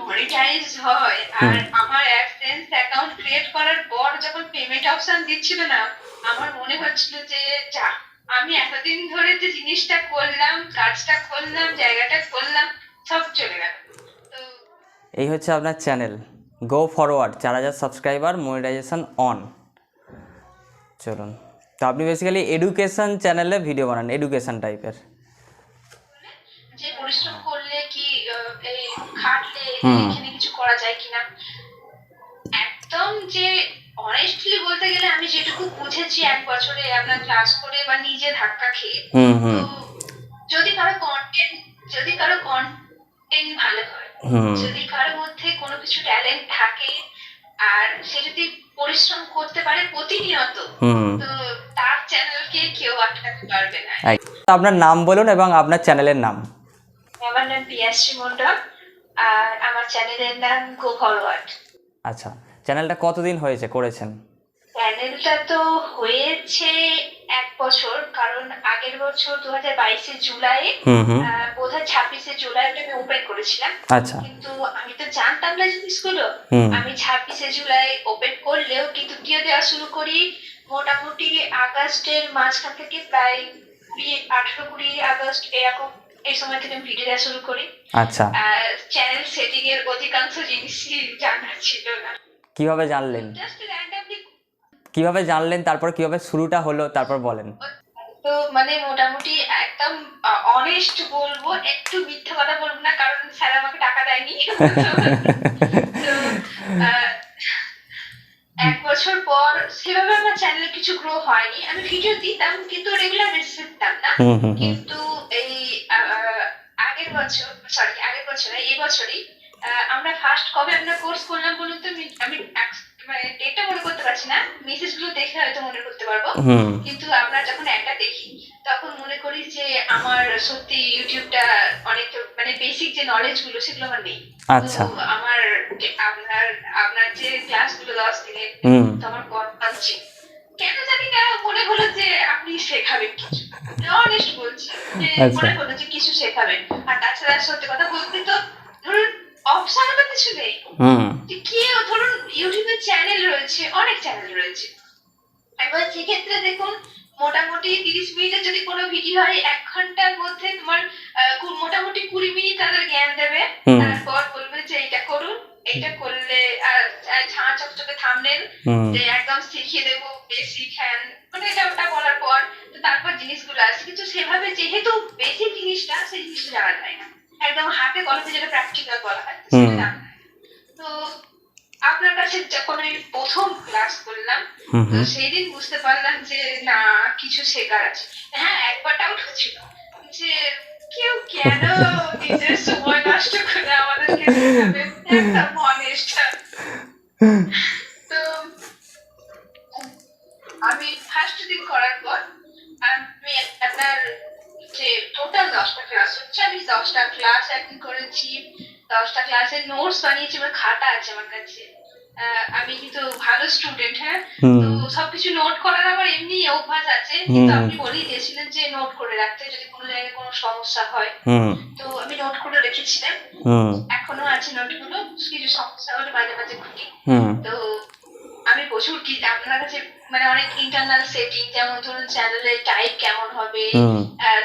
Monetize হয় আর আমার AdSense account create করার পর যখন পেমেন্ট অপশন দিচ্ছিল না আমার মনে হচ্ছিল যে যা আমি এতদিন ধরে যে জিনিসটা করলাম কাজটা করলাম জায়গাটা করলাম সব চলে গেল। এই হচ্ছে আপনার চ্যানেল গো ফরওয়ার্ড চার হাজার সাবস্ক্রাইবার মনিটাইজেশন অন চলুন তো আপনি বেসিক্যালি এডুকেশন চ্যানেলে ভিডিও বানান এডুকেশন টাইপের যে পরিশ্রম করলে কি এই খাটলে এখানে কিছু করা যায় কিনা? একদম যে অনেস্টলি বলতে গেলে আমি যেটুকু বুঝেছি এক বছরে আপনার ক্লাস করে বা নিজে ধাক্কা খেয়ে যদি কারও কন্টেন্ট যদি কারও কন্টেন্ট ভালো হয় যদি কারোর মধ্যে কোনো কিছু ট্যালেন্ট থাকে আর সে যদি পরিশ্রম করতে পারে প্রতিনিয়ত হুম। তো তার চ্যানেলকে কেউ আটকাতে পারবে না। তো আপনার নাম বলুন এবং আপনার চ্যানেলের নাম। আমার নাম পিয়াশ্রী মন্ডল আর আমার চ্যানেলের নাম গো ফরওয়ার্ড। আচ্ছা চ্যানেলটা কতদিন হয়েছে করেছেন? চ্যানেলটা তো হয়েছে এক বছর কারণ আগের বছর দু হাজার বাইশে জুলাই বোধ হয় ছাব্বিশে জুলাই আমি ওপেন করেছিলাম। আচ্ছা। কিন্তু আমি তো জানতাম না জিনিসগুলো। আমি ছাব্বিশে জুলাই ওপেন করলেও কিন্তু ভিডিও দেওয়া শুরু করি। মোটামুটি আগস্টের মাঝখান থেকে প্রায় কুড়ি আঠেরো কুড়ি আগস্ট এরকম এই সময় থেকে আমি ভিডিও দেওয়া শুরু করি। আচ্ছা। চ্যানেল সেটিং এর অধিকাংশ জিনিসই জানা ছিল না। কীভাবে জানলেন? কীভাবে জানলেন? তারপর কীভাবে শুরুটা হলো? তারপর বলেন। তো মানে মোটামুটি একদম অনেস্ট বলব একটু মিথ্যা কথা বলব না কারণ স্যার আমাকে টাকা দেয়নি। এক বছর পর সেভাবে আমার চ্যানেলে কিছু গ্রো হয়নি। আমি ভিডিও দিতাম কিন্তু রেগুলার বেসিস দিতাম না। কিন্তু আগের বছর সরি আগের বছর এই বছরই আমরা ফার্স্ট কবে আমরা কোর্স করলাম বলুন তো? আমি- মানে ডেটটা মনে করতে পারছি না। মেসেজগুলো দেখে হয়তো মনে করতে পারব। কিন্তু আমরা যখন একটা দেখি তখন মনে করি যে আমার সত্যি ইউটিউবটা অনেক মানে বেসিক যে নলেজগুলো সেগুলো আমার নেই। আচ্ছা। আমার আপনার আপনার যে ক্লাসগুলো দশ দিনে তো আমার কেন জানি না মনে হলো যে শেখাবেন কিছু। অনেস্ট বলছি। আচ্ছা। মনে করল যে কিছু শেখাবেন আর তাছাড়া সত্যি কথা বলতে তো ধরুন অপশন তো কিছু নেই। কেউ ধরুন ইউটিউবে চ্যানেল রয়েছে অনেক চ্যানেল রয়েছে। এবার সেক্ষেত্রে দেখুন মোটামুটি তিরিশ মিনিটের যদি কোনো ভিডিও হয় এক ঘণ্টার মধ্যে তোমার মোটামুটি কুড়ি মিনিট তাদের জ্ঞান দেবে। তারপর বলবে যে এটা করুন এটা করলে ঝাঁ চকচকে থামনেল হুম। যে একদম শিখিয়ে দেবো বেসিক হ্যান্ড মানে এটা ওটা বলার পর তারপর জিনিসগুলো আসে। কিন্তু সেভাবে যেহেতু বেসিক জিনিসটা সেই জিনিসটা জানা যায় না। একদম হাতে কলমে যেটা প্র্যাকটিক্যাল বলা হয়। তো আপনার কাছে যখন আমি প্রথম ক্লাস করলাম সেই দিন বুঝতে পারলাম যে না কিছু শেখার আছে। হ্যাঁ একবার ডাউট হচ্ছিল। যে কেউ কেন নিজের সময় নষ্ট করে আমাদেরকে অনেস্ট তো আমি ফার্স্ট দিন করার পর আমি আপনার যে টোটাল দশটা ক্লাস হচ্ছে আমি দশটা ক্লাস একদিন করেছি। দশটা ক্লাসের নোটস বানিয়েছি আমার খাতা আছে আমার কাছে। আমি কিন্তু ভালো স্টুডেন্ট হ্যাঁ? তো সবকিছু নোট করার আমার এমনি অভ্যাস আছে কিন্তু আপনি বলেই দিয়েছিলেন যে নোট করে রাখতে যদি কোনো জায়গায় কোনো সমস্যা হয়। তো আমি নোট করে রেখেছিলাম। এখনও আছে নোটগুলো কিছু সমস্যা হলে মাঝে মাঝে খুঁটি তো আমি প্রচুর কি আপনার কাছে মানে অনেক ইন্টারনাল সেটিং যেমন ধরুন চ্যানেলের টাইপ কেমন হবে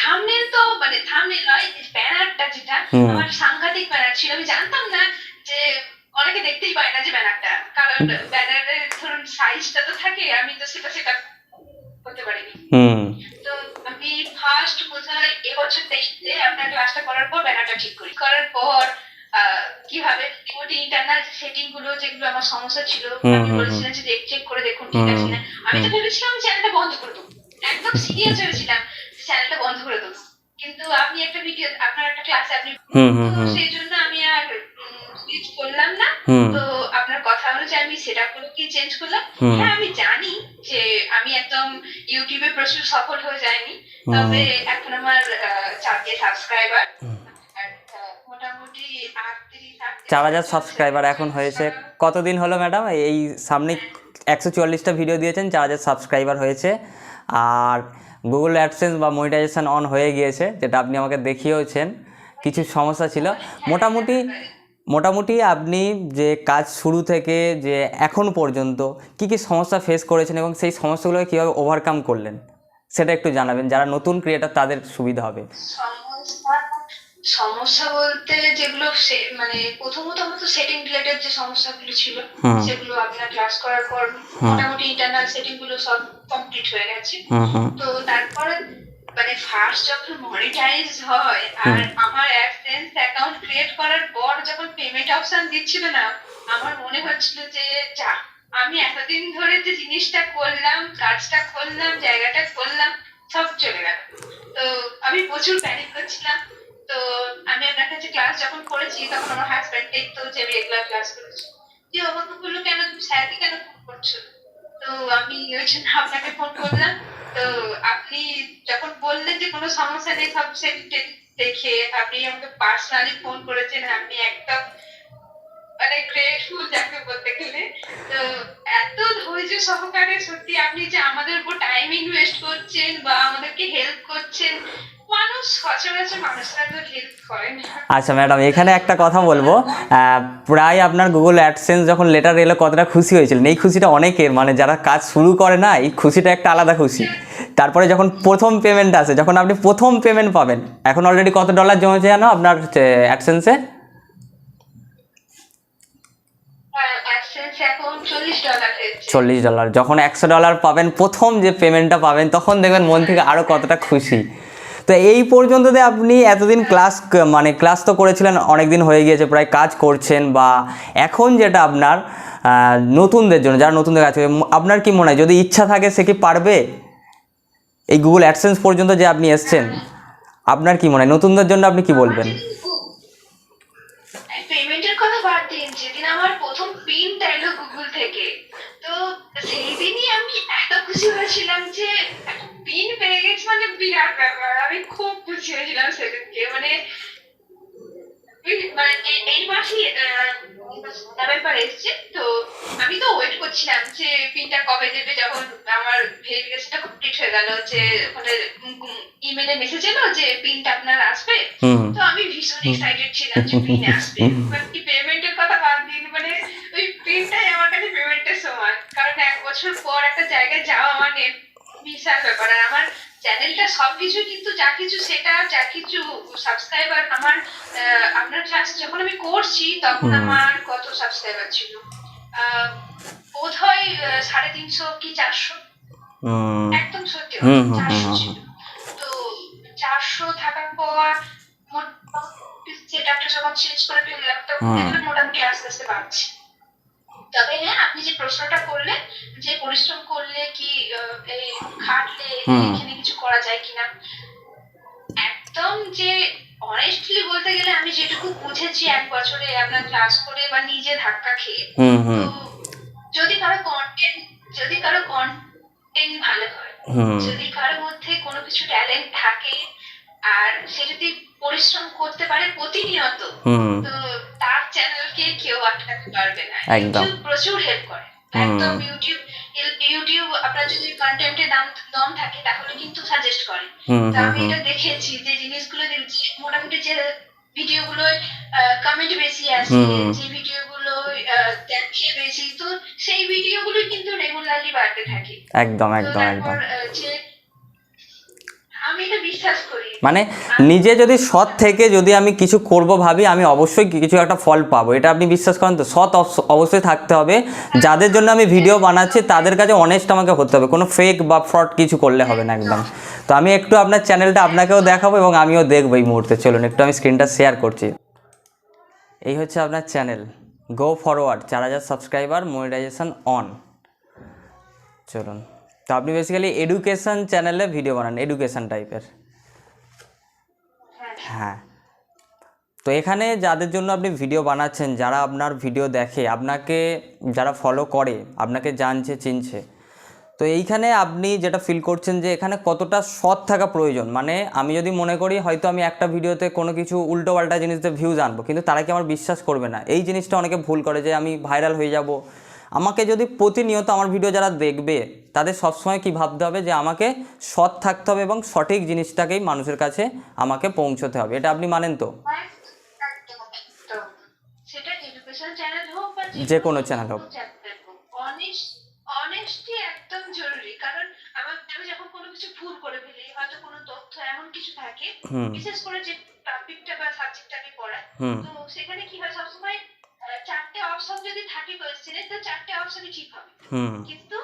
থামনেল তো মানে থামনেল নয় ব্যানারটা যেটা আমার সাংঘাতিক ব্যানার ছিল। আমি জানতাম না যে অনেকে দেখতেই পায় না যে ব্যানারটা কারণ ব্যানারের ধরুন সাইজটা তো থাকে আমি তো সেটা সেটা করতে পারিনি। তো আমি ফার্স্ট বোধহয় এবছর দেখতে আপনার ক্লাসটা করার পর ব্যানারটা ঠিক করি। করার পর কীভাবে মোটামুটি ইন্টারনাল সেটিংগুলো যেগুলো আমার সমস্যা ছিল আমি বলেছিলাম যে চেক করে দেখুন ঠিক আছে না আমি তো ভেবেছিলাম চ্যানেলটা বন্ধ করে দেবো। একদম সিরিয়াস হয়েছিলাম চ্যানেলটা বন্ধ করে দেবো। কিন্তু আপনি একটা ভিডিও আপনার একটা ক্লাসে আপনি হুম হুম হুম। সেই জন্য আমি আর সুইচ করলাম না। তো আপনার কথা হলো যে আমি সেটা করে কি চেঞ্জ করলাম? হ্যাঁ আমি জানি যে আমি একদম ইউটিউবে প্রচুর সফল হয়ে হুম। তবে এখন আমার চারটে সাবস্ক্রাইবার চার হাজার সাবস্ক্রাইবার এখন হয়েছে। কতদিন হলো ম্যাডাম এই সামনে একশো চুয়াল্লিশটা ভিডিও দিয়েছেন, চার হাজার সাবস্ক্রাইবার হয়েছে। আর গুগল অ্যাডসেন্স বা মনিটাইজেশন অন হয়ে গিয়েছে, যেটা আপনি আমাকে দেখিয়েওছেন। কিছু সমস্যা ছিল। মোটামুটি মোটামুটি আপনি যে কাজ শুরু থেকে যে এখন পর্যন্ত কি কি সমস্যা ফেস করেছেন এবং সেই সমস্যাগুলোকে কীভাবে ওভারকাম করলেন, সেটা একটু জানাবেন। যারা নতুন ক্রিয়েটার তাদের সুবিধা হবে। সমস্যা সমস্যা বলতে যেগুলো সে- মানে প্রথমত আমার তো সেটিং রিলেটেড যে সমস্যাগুলো ছিল সেগুলো আপনার ক্লাস করার পর মোটামুটি ইন্টারনাল সেটিংগুলো সব কমপ্লিট হয়ে গেছে। হুম তো তারপরে মানে ফার্স্ট যখন মনিটাইজ হয় আর আমার অ্যাডসেন্স অ্যাকাউন্ট ক্রিয়েট করার পর যখন পেমেন্ট অপশন দিচ্ছিল না আমার মনে হচ্ছিল যে যা আমি এতদিন ধরে যে জিনিসটা করলাম কাজটা করলাম জায়গাটা করলাম সব চলে গেল। তো আমি প্রচুর প্যানিক করছিলাম তো আমি আপনার কাছে ক্লাস যখন করেছি, তখন আমার হাজব্যান্ড দেখতো যে আমি রেগুলার ক্লাস করেছি বলল, কেন তুমি স্যারকে কেন ফোন করছ? তো আমি ওই জন্য আপনাকে ফোন করলাম। তো আপনি যখন বললেন যে কোনো সমস্যা নেই, সব দেখে আপনি আমাকে পার্সোনালি ফোন করেছেন। আমি একদম মানে গ্রেটফুল যাকে বলতে গেলে। তো এত ধৈর্য সহকারে সত্যি আপনি যে আমাদের উপর টাইম ইনভেস্ট করছেন বা আমাদেরকে হেল্প করছেন আচ্ছা ম্যাডাম এখানে একটা কথা বলব। প্রায় আপনার গুগল অ্যাডসেন্স যখন লেটার এলো কতটা খুশি হয়েছিলেন? এই খুশিটা অনেকের মানে যারা কাজ শুরু করে না এই খুশিটা একটা আলাদা খুশি। তারপরে যখন প্রথম পেমেন্ট আসে যখন আপনি প্রথম পেমেন্ট পাবেন এখন অলরেডি কত ডলার জমেছে জানো আপনার অ্যাডসেন্সে চল্লিশ ডলার যখন একশো ডলার পাবেন প্রথম যে পেমেন্টটা পাবেন তখন দেখবেন মন থেকে আরও কতটা খুশি। তো এই পর্যন্ত যে আপনি এতদিন ক্লাস মানে ক্লাস তো করেছিলেন অনেক দিন হয়ে গিয়েছে, প্রায় কাজ করছেন বা এখন যেটা আপনার নতুনদের জন্য, যারা নতুনদের কাজ করে আপনার কি মনে হয়, যদি ইচ্ছা থাকে সে কি পারবে? এই গুগল অ্যাডসেন্স পর্যন্ত যে আপনি এসছেন, আপনার কি মনে হয়? নতুনদের জন্য আপনি কি বলবেন? পেমেন্টের কথা বাদ দিন, যেদিন আমার প্রথম পিন এলো গুগল থেকে, তো সেই দিনই খুশি হয়েছিলাম যে পিন পেয়ে গেছি মানে বিরাট ব্যাপার। আমি খুব খুশি হয়েছিলাম সেদিনকে। মানে মানে এই- মাসে ব্যাপার এসছে তো আমি তো ওয়েট করছিলাম যে পিনটা কবে দেবে যখন আমার ভেরিফিকেশনটা কমপ্লিট হয়ে গেল যে ওখানে ইমেলে মেসেজ এলো যে পিনটা আপনার আসবে। তো আমি ভীষণ এক্সাইটেড ছিলাম যে পিন আসবে। কি পেমেন্টের কথা বাদ দিন মানে ওই পিনটাই আমার কাছে পেমেন্টের সমান কারণ এক বছর পর একটা জায়গায় যাওয়া মানে বিশাল ব্যাপার। আর আমার চ্যানেলটা সবকিছু কিন্তু যা কিছু সেটা যা কিছু সাবস্ক্রাইবার আমার আপনার ক্লাস যখন আমি করছি তখন আমার কত সাবস্ক্রাইবার ছিল? বোধ হয় সাড়ে তিনশো কি চারশো? একদম সত্যি চারশো ছিল। তো চারশো থাকার পর মোটামুটি যেটা একটা যখন চেঞ্জ করে ফেললাম। তখন মোটামুটি আস্তে আস্তে বাড়ছে। তবে হ্যাঁ আপনি যে প্রশ্নটা করলেন যে পরিশ্রম করলে কি এই খাটলে এখানে কিছু করা যায় কিনা? একদম যে অনেস্টলি বলতে গেলে আমি যেটুকু বুঝেছি এক বছরে আপনার ক্লাস করে বা নিজে ধাক্কা খেয়ে যদি কারও কন্টেন্ট যদি কারও কন্টেন্ট ভালো হয় যদি কারোর মধ্যে কোনো কিছু ট্যালেন্ট থাকে আর সে যদি পরিশ্রম করতে পারে প্রতিনিয়ত তো তার চ্যানেলকে কেউ আটকাতে পারবে না। একদম। প্রচুর হেল্প করে। একদম ইউটিউব ইউটিউব আপনার যদি কন্টেন্টে দাম দম থাকে তাহলে কিন্তু সাজেস্ট করে। তো আমি এটা দেখেছি যে জিনিসগুলো দেখছি মোটামুটি যে ভিডিওগুলো কমেন্ট বেশি আসে। যে ভিডিওগুলো দেখে বেশি তো সেই ভিডিওগুলো কিন্তু রেগুলারলি বাড়তে থাকে। একদম একদম একদম। যে আমি এটা বিশ্বাস করি মানে নিজে যদি সৎ থেকে যদি আমি কিছু করব ভাবি আমি অবশ্যই কিছু একটা ফল পাবো। এটা আপনি বিশ্বাস করেন তো? সৎ অবশ্যই থাকতে হবে। যাদের জন্য আমি ভিডিও বানাচ্ছি তাদের কাছে অনেস্ট আমাকে হতে হবে। কোনো ফেক বা ফ্রড কিছু করলে হবে না একদম। তো আমি একটু আপনার চ্যানেলটা আপনাকেও দেখাবো এবং আমিও দেখব এই মুহূর্তে। চলুন একটু আমি স্ক্রিনটা শেয়ার করছি। এই হচ্ছে আপনার চ্যানেল গো ফরওয়ার্ড চার হাজার সাবস্ক্রাইবার মনিটাইজেশন অন চলুন। তো আপনি বেসিক্যালি এডুকেশন চ্যানেলে ভিডিও বানান এডুকেশন টাইপের হ্যাঁ। তো এখানে যাদের জন্য আপনি ভিডিও বানাচ্ছেন, যারা আপনার ভিডিও দেখে, আপনাকে যারা ফলো করে, আপনাকে জানছে, চিনছে, তো এইখানে আপনি যেটা ফিল করছেন যে এখানে কতটা সৎ থাকা প্রয়োজন। মানে আমি যদি মনে করি হয়তো আমি একটা ভিডিওতে কোনো কিছু উল্টো পাল্টা জিনিসতে ভিউজ আনব, কিন্তু তারা কি আমার বিশ্বাস করবে না? এই জিনিসটা অনেকে ভুল করে যে আমি ভাইরাল হয়ে যাব আমাকে যদি প্রতিনিয়ত আমার ভিডিও যারা দেখবে তাদের সবসময় কি ভাবতে হবে যে আমাকে সৎ থাকতে হবে এবং সঠিক জিনিসটাকেই মানুষের কাছে আমাকে পৌঁছতে হবে। এটা আপনি মানেন তো? যে কোনো চ্যানেল হোক। অনেস্টি একদম জরুরি কারণ আমার আমি যখন কোনো কিছু ভুল করে ফেলি হয়তো কোনো তথ্য এমন কিছু থাকে হুম। বিশেষ করে যে টপিকটা বা সাবজেক্টটা আমি পড়াই হুম। তো সেখানে কি হয়? সবসময় চারটে অপশন যদি থাকে কোয়েশ্চেনে তো চারটে অপশনই ঠিক হবে। কিন্তু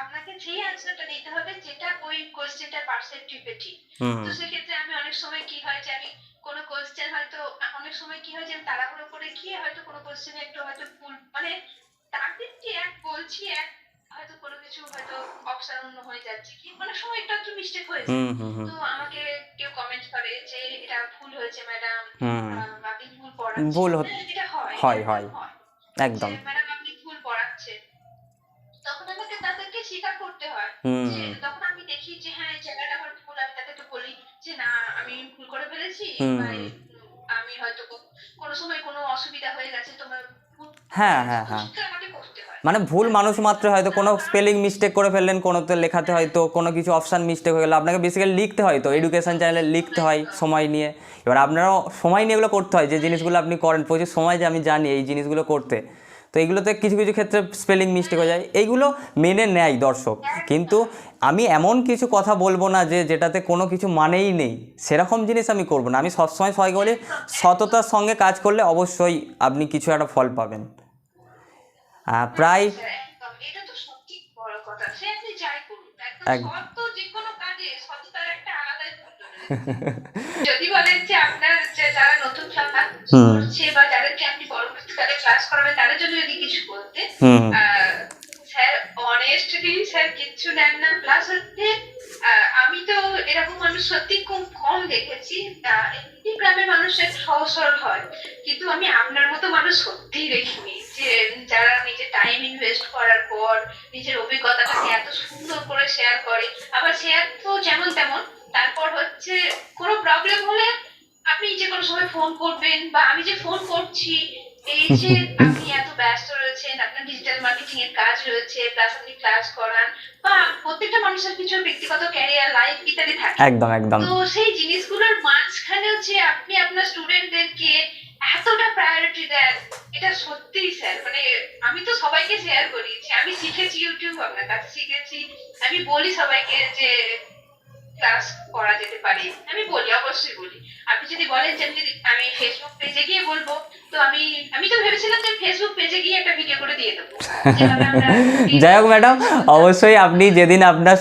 আপনাকে সেই অ্যান্সারটা নিতে হবে যেটা ওই কোয়েশ্চেনটার পার্সেপটিভে ঠিক। তো সেক্ষেত্রে আমি অনেক সময় কি হয় যে আমি কোনো কোয়েশ্চেন হয়তো অনেক সময় কি হয় যে আমি তাড়াহুড়ো করে গিয়ে হয়তো কোনো কোয়েশ্চেনে একটু হয়তো ভুল মানে টার্গেটটি এক বলছি এক হয়তো কোনো কিছু হয়তো অপশন অন্য হয়ে যাচ্ছে কি মানে সময় একটু একটু মিস্টেক হয়ে হুম তো আমাকে কেউ কমেন্ট করে যে এটা ভুল হয়েছে ম্যাডাম আপনি ভুল পড়াচ্ছেন। ভুল হ্যাঁ, এটা হয় হয়, একদম। ম্যাডাম আপনি ভুল পড়াচ্ছেন তখন আমাকে তাদেরকে স্বীকার করতে হয়। যে তখন আমি দেখি যে হ্যাঁ এই জায়গাটা আমার ভুল আমি তাদেরকে বলি যে না আমি ভুল করে ফেলেছি আমি হয়তো কোনো সময় কোনো অসুবিধা হয়ে গেছে তোমার হ্যাঁ, হ্যাঁ, হ্যাঁ। মানে ভুল মানুষ মাত্র হয়তো কোনো স্পেলিং মিস্টেক করে ফেললেন কোনোতে লেখাতে হয়তো কোনো কিছু অপশান মিস্টেক হয়ে গেলো। আপনাকে বেসিক্যালি লিখতে হয় তো এডুকেশন চ্যানেলে লিখতে হয় সময় নিয়ে। এবার আপনারাও সময় নিয়ে এগুলো করতে হয় যে জিনিসগুলো আপনি করেন প্রচুর সময় যে আমি জানি এই জিনিসগুলো করতে। তো এগুলোতে কিছু কিছু ক্ষেত্রে স্পেলিং মিস্টেক হয়ে যায়। এইগুলো মেনে নেয় দর্শক। কিন্তু আমি এমন কিছু কথা বলব না যে যেটাতে কোনো কিছু মানেই নেই। সেরকম জিনিস আমি করব না। আমি সবসময় সবাইকে বলি সততার সঙ্গে কাজ করলে অবশ্যই আপনি কিছু একটা ফল পাবেন। প্রায় যদি বলেন যে আপনার যে যারা নতুন বা যাদেরকে আপনি পরবর্তীকালে ক্লাস করাবেন তাদের জন্য যদি কিছু বলতে স্যার অনেস্টলি স্যার, কিচ্ছু নেন না। প্লাস হচ্ছে আমি তো এরকম মানুষ সত্যি খুব কম দেখেছি। এমনি গ্রামের মানুষ একটু সহজ সরল হয়। কিন্তু আমি আপনার মতো মানুষ সত্যিই দেখিনি যে যারা নিজের টাইম ইনভেস্ট করার পর, নিজের অভিজ্ঞতাটাকে এত সুন্দর করে শেয়ার করে। আবার শেয়ার তো যেমন তেমন, তারপর হচ্ছে কোনো প্রবলেম হলে আপনি যে কোনো সময় ফোন করবেন বা আমি যে ফোন করছি, এই যে এত ব্যস্ত রয়েছেন আপনার ডিজিটাল মার্কেটিং এর কাজ রয়েছে প্লাস আপনি ক্লাস করান বা প্রত্যেকটা মানুষের কিছু ব্যক্তিগত ক্যারিয়ার লাইফ ইত্যাদি থাকে। একদম একদম। তো সেই জিনিসগুলোর মাঝখানেও যে আপনি আপনার স্টুডেন্টদেরকে এতটা প্রায়োরিটি দেন এটা সত্যিই স্যার মানে আমি তো সবাইকে শেয়ার করি যে আমি শিখেছি ইউটিউব আপনার কাছে শিখেছি। আমি বলি সবাইকে যে ক্লাস করা যেতে পারে আমি বলি অবশ্যই বলি। আপনি যদি বলেন যে আমি যদি আমি ফেসবুক পেজে গিয়ে বলব তো আমি আমি তো ভেবেছিলাম যে ফেসবুক পেজে গিয়ে একটা ভিডিও করে দিয়ে দেবো। যাই হোক ম্যাডাম অবশ্যই আপনি যেদিন আপনার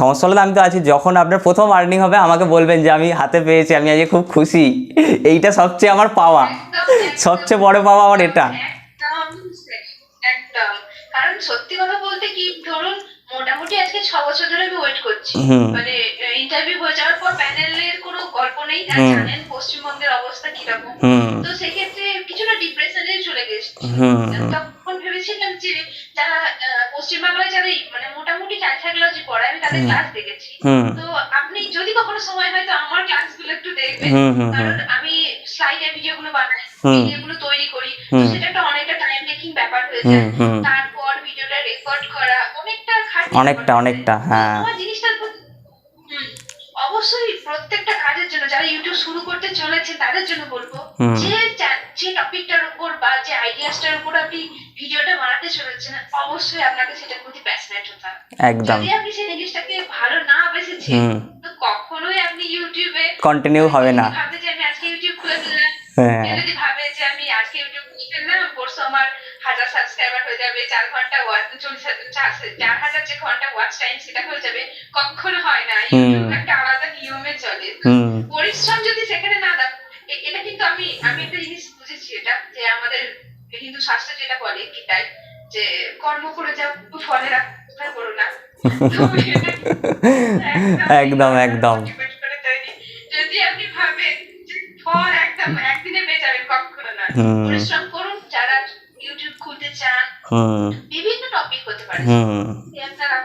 সমস্যা হলো আমি তো আছি যখন আপনার প্রথম আর্নিং হবে আমাকে বলবেন যে আমি হাতে পেয়েছি আমি আজকে খুব খুশি। এইটা সবচেয়ে আমার পাওয়া। সবচেয়ে বড় পাওয়া আমার এটা। একদম একদম। কারণ সত্যি কথা বলতে কি ধরুন মোটামুটি আজকে ছ বছর ধরে আমি ওয়েট করছি। মানে ইন্টারভিউ হয়ে যাওয়ার পর প্যানেলের কোনো গল্প নেই। আর জানেন পশ্চিমবঙ্গের অবস্থা কীরকম। তো সেক্ষেত্রে কিছুটা ডিপ্রেশনে চলে গেছি। তখন ভেবেছিলাম যে যারা পশ্চিমবাংলায় যারা মানে মোটামুটি চাইল্ড সাইকোলজি পড়ায় আমি তাদের। ক্লাস দেখেছি। তো আপনি যদি কখনো সময় হয় তো আমার ক্লাসগুলো একটু দেখবেন। কারণ আমি স্লাইডে ভিডিওগুলো বানাই। ভিডিওগুলো তৈরি করি। তো সেটা একটা অনেকটা টাইম টেকিং ব্যাপার হয়ে যায়। তারপর ভিডিওটা রেকর্ড করা খাটনি অনেকটা, অনেকটা, হ্যাঁ। অবশ্যই প্রত্যেকটা কাজের জন্য যারা ইউটিউব শুরু করতে চলেছে তাদের জন্য বলব যে যে টপিকটার উপর বা যে আইডিয়াসটার উপর আপনি ভিডিওটা বানাতে চলেছেন অবশ্যই আপনাকে সেটার প্রতি প্যাশনেট হতে হবে। একদম। যদি আপনি সেই জিনিসটাকে ভালো না বেসেছেন তো কখনোই আপনি ইউটিউবে কন্টিনিউ হবে না। ভাবে যে আমি আজকে ইউটিউব খুলে ফেললাম হ্যাঁ। যদি ভাবে যে আমি আজকে ইউটিউব খুলে ফেললাম পরশু আমার হাজার সাবস্ক্রাইবার হয়ে যাবে চার ঘণ্টা চল্লিশ চার- হাজার যে ঘণ্টা ওয়াচ টাইম সেটা হয়ে যাবে কখনো হয় না। একটা আলাদা নিয়মে চলে। পরিশ্রম যদি সেখানে না দাও এটা কিন্তু আমি আমি একটা জিনিস বুঝেছি এটা যে আমাদের হিন্দু শাস্ত্র যেটা বলে গীতায় যে কর্ম করে যাও ফলের আশা করো না? একদম, একদম। যদি আপনি ভাবেন যে ফল একদম একদিনে পেয়ে যাবেন কখনো না। পরিশ্রম করুন যারা ইউটিউব খুলতে চান হুম বিভিন্ন টপিক হতে পারে। হুম আপনারা